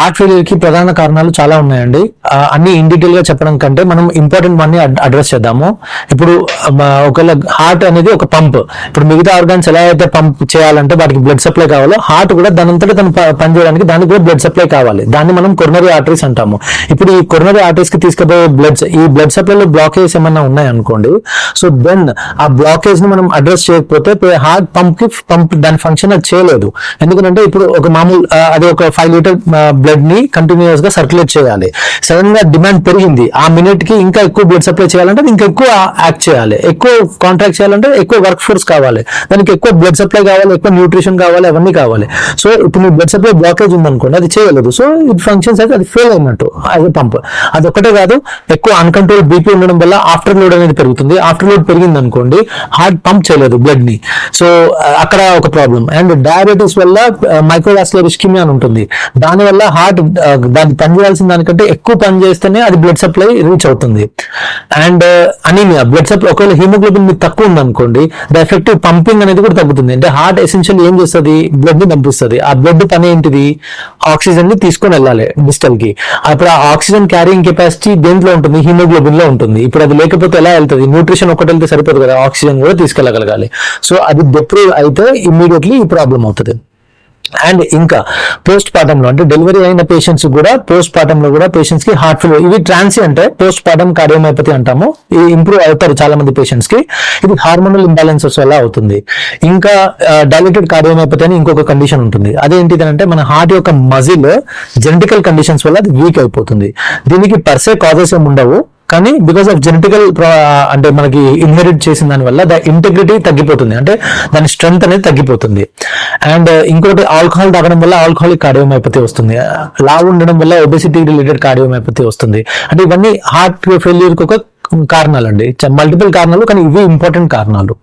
Heart ఫెయిలియర్కి ప్రధాన కారణాలు చాలా ఉన్నాయండి. అన్ని ఇన్ డీటెయిల్గా చెప్పడం కంటే మనం ఇంపార్టెంట్ వన్ అడ్రస్ చేద్దాము. ఇప్పుడు ఒకవేళ హార్ట్ అనేది ఒక పంప్ ఇప్పుడు మిగతా ఆర్గాన్స్ ఎలా అయితే పంప్ చేయాలంటే వాటికి బ్లడ్ సప్లై కావాలో హార్ట్ కూడా దాని తను పనిచేయడానికి దానికి కూడా బ్లడ్ సప్లై కావాలి. దాన్ని మనం కొరనరీ ఆర్టరీస్ అంటాము. ఇప్పుడు ఈ కొరనరీ ఆర్టరీస్కి తీసుకుపోయే బ్లడ్ ఈ బ్లడ్ సప్లైలో బ్లాకేజ్ ఏమైనా ఉన్నాయనుకోండి సో దెన్ ఆ బ్లాకేజ్ని మనం అడ్రస్ చేయకపోతే హార్ట్ పంప్కి పంప్ దాని ఫంక్షన్ అది చేయలేదు. ఎందుకంటే ఇప్పుడు ఒక మామూలు అది ఒక ఫైవ్ లీటర్ బ్లడ్ ని కంటిన్యూస్గా సర్క్యులేట్ చేయాలి. సడన్గా డిమాండ్ పెరిగింది. ఆ మినిట్కి ఇంకా ఎక్కువ బ్లడ్ సప్లై చేయాలంటే ఇంకా ఎక్కువ యాక్ట్ చేయాలి. ఎక్కువ కాంట్రాక్ట్ చేయాలంటే ఎక్కువ వర్క్ ఫోర్స్ కావాలి. దానికి ఎక్కువ బ్లడ్ సప్లై కావాలి ఎక్కువ న్యూట్రిషన్ కావాలి అవన్నీ కావాలి. సో ఇప్పుడు మీ బ్లడ్ సప్లై బ్లాకేజ్ ఉందనుకోండి అది చేయలేదు. సో ఇది ఫంక్షన్స్ అయితే అది ఫెయిల్ అయినట్టు అది పంప్ అది ఒకటే కాదు ఎక్కువ అన్కంట్రోల్ బీపీ ఉండడం వల్ల ఆఫ్టర్ లోడ్ అనేది పెరుగుతుంది. ఆఫ్టర్ లోడ్ పెరిగింది అనుకోండి హార్ట్ పంప్ చేయలేదు బ్లడ్ని. సో అక్కడ ఒక ప్రాబ్లం అండ్ డయాబెటీస్ వల్ల uh, మైక్రోవాస్కులర్ ఇస్కిమియా అని ఉంటుంది. దానివల్ల హార్ట్ uh, దాన్ని పని చేయాల్సిన దానికంటే ఎక్కువ పని చేస్తేనే అది బ్లడ్ సప్లై రీచ్ అవుతుంది. అండ్ అనీమియా బ్లడ్ సప్లై ఒకవేళ హిమోగ్లోబిన్ మీకు తక్కువ ఉంది అనుకోండి ద ఎఫెక్టివ్ పంపింగ్ అనేది కూడా తగ్గుతుంది. అంటే హార్ట్ ఎసెన్షియల్ ఏం చేస్తుంది? బ్లడ్ని పంపిస్తుంది ఆ బ్లడ్ పని ఏంటిది? ఆక్సిజన్ని తీసుకొని వెళ్ళాలి డిస్టల్కి. అప్పుడు ఆ ఆక్సిజన్ క్యారింగ్ కెపాసిటీ దేంట్లో ఉంటుంది? హీమోగ్లోబిన్లో ఉంటుంది. ఇప్పుడు అది లేకపోతే ఎలా వెళ్తుంది? న్యూట్రిషన్ ఒకటి వెళ్తే సరిపోదు కదా ఆక్సిజన్ కూడా తీసుకెళ్ళగలగాలి. సో అది డిప్రూవ్ అయితే ఇమ్మీడియట్లీ ఈ ప్రాబ్లం అవుతుంది. అండ్ ఇంకా పోస్ట్ పార్టమ్లో అంటే డెలివరీ అయిన పేషెంట్స్ కూడా పోస్ట్ పార్టమ్లో కూడా పేషెంట్స్కి హార్ట్ ఫెయిల్ ఇవి ట్రాన్సీ అంటే పోస్ట్ పార్టమ్ కార్డియోమైపతి అంటాము. ఇది ఇంప్రూవ్ అవుతారు చాలా మంది పేషెంట్స్కి. ఇది హార్మోనల్ ఇంబ్యాలెన్సెస్ వల్ల అవుతుంది. ఇంకా డైలెటెడ్ కార్డియోమైపతి అని ఇంకొక కండిషన్ ఉంటుంది. అదేంటిది అంటే మన హార్ట్ యొక్క మజిల్ జెనటికల్ కండిషన్స్ వల్ల అది వీక్ అయిపోతుంది. దీనికి పర్సే కాజెస్ ఏమి ఉండవు. కానీ బికాస్ ఆఫ్ జెనెటికల్ అంటే మనకి ఇన్హెరిట్ చేసిన దాని వల్ల ద ఇంటెగ్రిటీ తగ్గిపోతుంది. అంటే దాని స్ట్రెంగ్త్ అనేది తగ్గిపోతుంది. అండ్ ఇంకోటి ఆల్కహాల్ తాగడం వల్ల ఆల్కహాలిక్ కార్డియోమైపతి వస్తుంది. Uh, లావు ఉండడం వల్ల ఒబెసిటీ రిలేటెడ్ కార్డియోమైపతి వస్తుంది. అంటే ఇవన్నీ హార్ట్ ఫెయిల్యూర్కి ఒక కారణాలు అండి మల్టిపుల్ కారణాలు కానీ ఇవి ఇంపార్టెంట్ కారణాలు.